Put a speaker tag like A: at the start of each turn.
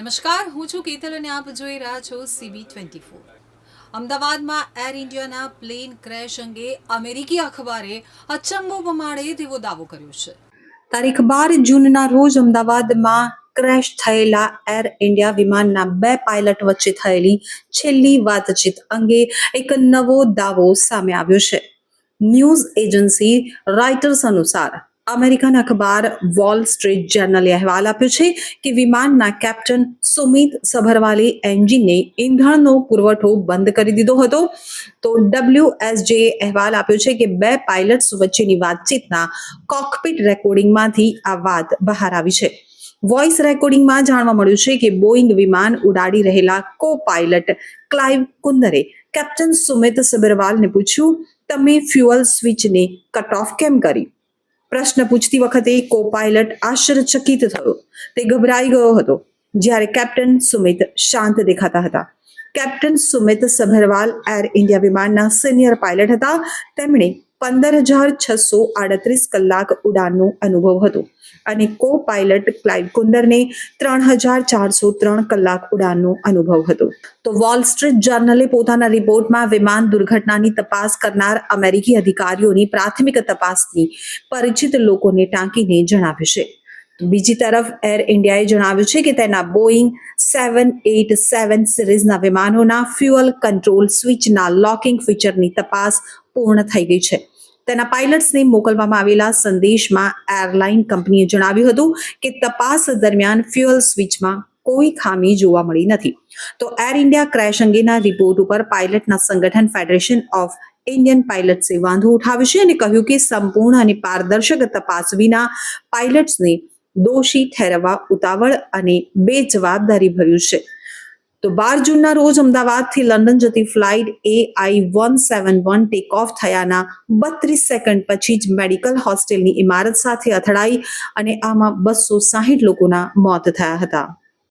A: નમસ્કાર, હું છું કેતલ અને આપ જોઈ રહ્યા છો સીબી ટ્વેન્ટી ફોર અમદાવાદમાં એર ઇન્ડિયાના પ્લેન ક્રેશ અંગે અમેરિકી અખબારે અચંબો પમાડે તેવો દાવો કર્યો છે. તારીખ બાર જૂનના રોજ અમદાવાદમાં ક્રેશ થયેલા એર ઇન્ડિયા વિમાનના બે પાયલટ વચ્ચે થયેલી છેલ્લી વાતચીત અંગે એક નવો દાવો સામે આવ્યો છે. ન્યૂઝ એજન્સી રાઇટર્સ અનુસાર અમેરિકન અખબાર વોલ સ્ટ્રીટ જર્નલે અહેવાલ આપ્યો છે કે વિમાનના કેપ્ટન સુમિત સભરવાલે એન્જિનને ઈંધણનો પુરવઠો બંધ કરી દીધો હતો. તો ડબ્લ્યુએસજે અહેવાલ આપ્યો છે કે બે પાયલટ્સ વચ્ચેની વાતચીતના કોકપિટ રેકોર્ડિંગમાંથી આ વાત બહાર આવી છે. વોઇસ રેકોર્ડિંગમાં જાણવા મળ્યું છે કે બોઇંગ વિમાન ઉડાડી રહેલા કો પાયલટ ક્લાઇવ કુંદરે કેપ્ટન સુમિત સબરવાલને પૂછ્યું, તમે ફ્યુઅલ સ્વિચને કટ ઓફ કેમ કરી? પ્રશ્ન પૂછતી વખતે કો પાયલટ આશ્ચર્યચકિત થયો. તે ગભરાઈ ગયો હતો. જ્યારે કેપ્ટન સુમિત શાંત દેખાતા હતા. Captain Sumit Sabharwal Air India વિમાનના સિનિયર પાયલટ હતા. તેમણે પંદર હજાર છસો આડત્રીસ કલાક ઉડાનનો અનુભવ હતો અને કો પાયલટ ક્લાઇવ કુંદરને ત્રણ હજાર ચારસો ત્રણ કલાક ઉડાનનો અનુભવ હતો. તો વોલ સ્ટ્રીટ જર્નલે પોતાના રિપોર્ટમાં વિમાન દુર્ઘટનાની તપાસ કરનાર અમેરિકી અધિકારીઓની પ્રાથમિક તપાસની પરિચિત લોકોને ટાંકીને જણાવ્યું છે. બીજી તરફ એર ઇન્ડિયાએ જણાવ્યું છે કે તેના બોઈંગ સેવન એટ સેવન સિરીઝના વિમાનોના ફ્યુઅલ કંટ્રોલ સ્વિચના લોકિંગ ફીચરની તપાસ પૂર્ણ થઈ ગઈ છે. તેના પાયલટ્સને મોકલવામાં આવેલા સંદેશમાં એરલાઇન કંપનીએ જણાવ્યું હતું કે તપાસ દરમિયાન ફ્યુઅલ સ્વિચમાં કોઈ ખામી જોવા મળી નથી. તો એર ઇન્ડિયા ક્રેશ અંગેના રિપોર્ટ ઉપર પાયલટના સંગઠન ફેડરેશન ઓફ ઇન્ડિયન પાયલટ્સે વાંધો ઉઠાવ્યો છે અને કહ્યું કે સંપૂર્ણ અને પારદર્શક તપાસ વિના પાયલટ્સને દોષી ઠેરવવા ઉતાવળ અને બેજવાબદારી ભર્યું છે. તો બાર જૂનના રોજ અમદાવાદથી લંડન જતી flight A I one seven one take off થયાના બત્રીસ સેકન્ડ પછી જ મેડિકલ હોસ્ટેલની ઇમારત સાથે અથડાઈ અને આમાં બસો સાહીઠ લોકોના મોત થયા હતા.